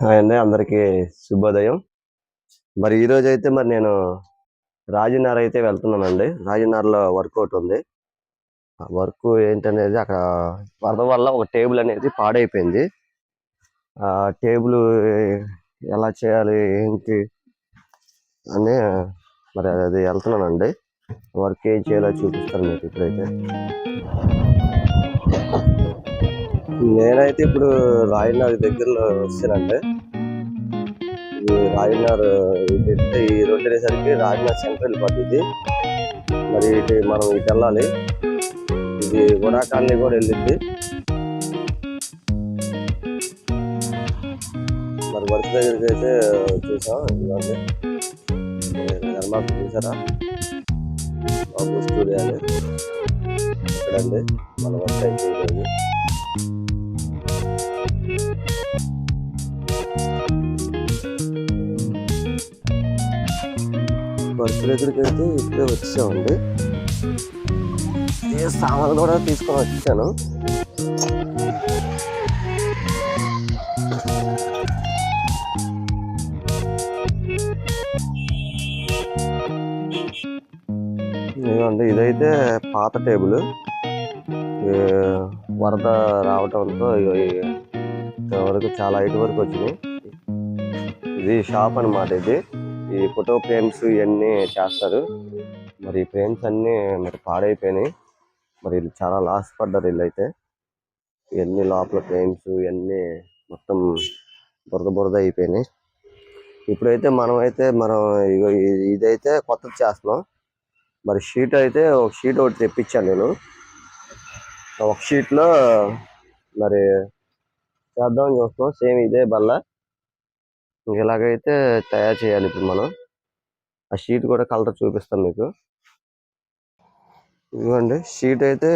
Hi అండి అందరికీ శుభోదయం. మరి ఈరోజు అయితే మరి నేను రాజనగర్ అయితే వెళ్తున్నానండి. రాజనగర్లో వర్క్ ఉంది. ఆ వర్క్ ఏంటనేది అక్కడ వరద వల్ల ఒక టేబుల్ అనేది పాడైపోయింది. ఆ టేబుల్ ఎలా చేయాలి ఏంటి అని మరి అది వెళ్తున్నానండి. వర్క్ ఏం చేయాలో చూపిస్తాను మీకు ఇప్పుడైతే. నేనైతే ఇప్పుడు రాజనగర్ దగ్గరలో వచ్చానంటే ఈ రాజనగర్ ఇది ఈ రోడ్ అనేసరికి రాజనగర్ సెంట్రల్ వెళ్ళిపోతుంది. మరి ఇటు మనం ఇటు వెళ్ళాలి. ఇది గుణాకాన్ని కూడా వెళ్ళింది. మరి వర్క్ దగ్గరికి అయితే చూసాం ఇదిగోండి. నిర్మాత చూసారా? బాబు స్టూడియో అని ఇక్కడండి. మన వర్క్ అయితే బస్సు దగ్గరికి అయితే ఇప్పుడే వచ్చామండి. ఏ సామాన్లు కూడా తీసుకొని వచ్చాను. ఇదిగోండి ఇదైతే పాత టేబుల్. వరద రావటంతో వరకు చాలా హైట్ వరకు వచ్చింది ఇది షాప్ అన్నమాట ఇది. ఈ ఫోటో ఫ్రేమ్స్ ఇవన్నీ చేస్తారు. మరి ఈ ఫ్రేమ్స్ అన్నీ మరి పాడైపోయినాయి. మరి వీళ్ళు చాలా లాస్ పడ్డారు వీళ్ళు అయితే ఇవన్నీ లోపల ఫ్రేమ్స్ ఇవన్నీ మొత్తం బురద బురద అయిపోయినాయి. ఇప్పుడైతే మనం అయితే మనం ఇదైతే కొత్తది చేస్తున్నాం. మరి షీట్ అయితే ఒక షీట్ ఒకటి తెప్పించాను నేను. ఒక షీట్లో మరి చేద్దామని చూస్తున్నాం. సేమ్ ఇదే బల్ల. ఇలాగైతే తయారు చేయాలి ఇప్పుడు మనం. ఆ షీట్ కూడా కలర్ చూపిస్తాం మీకు. ఇదిగోండి షీట్ అయితే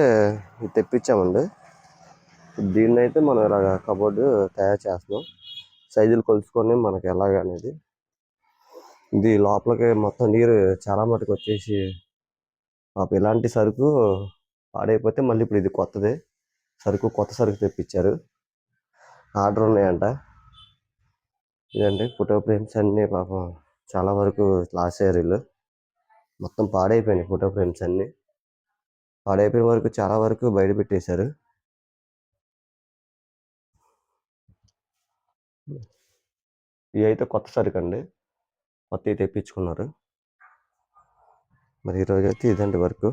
ఇది తెప్పించామండి. దీన్ని అయితే మనం ఇలాగ కబోర్డు తయారు చేస్తున్నాం. సైజులు కొలుచుకొని మనకి ఎలాగ అనేది. ఇది లోపలికి మొత్తం నీరు చాలా మటుకు వచ్చేసి పాప ఇలాంటి సరుకు పాడైపోతే మళ్ళీ ఇప్పుడు ఇది కొత్తది. సరుకు కొత్త సరుకు తెప్పించారు. ఆర్డర్ ఉన్నాయంట. ఇదండి ఫోటో ఫ్రేమ్స్ అన్నీ పాపం చాలా వరకు లాస్ అయ్యారు వీళ్ళు మొత్తం పాడైపోయినాయి ఫోటో ఫ్రేమ్స్ అన్నీ. పాడైపోయిన వరకు చాలా వరకు బయట పెట్టేశారు. ఇవి అయితే కొత్త సరుకు అండి. కొత్తవి తెప్పించుకున్నారు. మరి ఈరోజు అయితే ఇదండి వర్క్.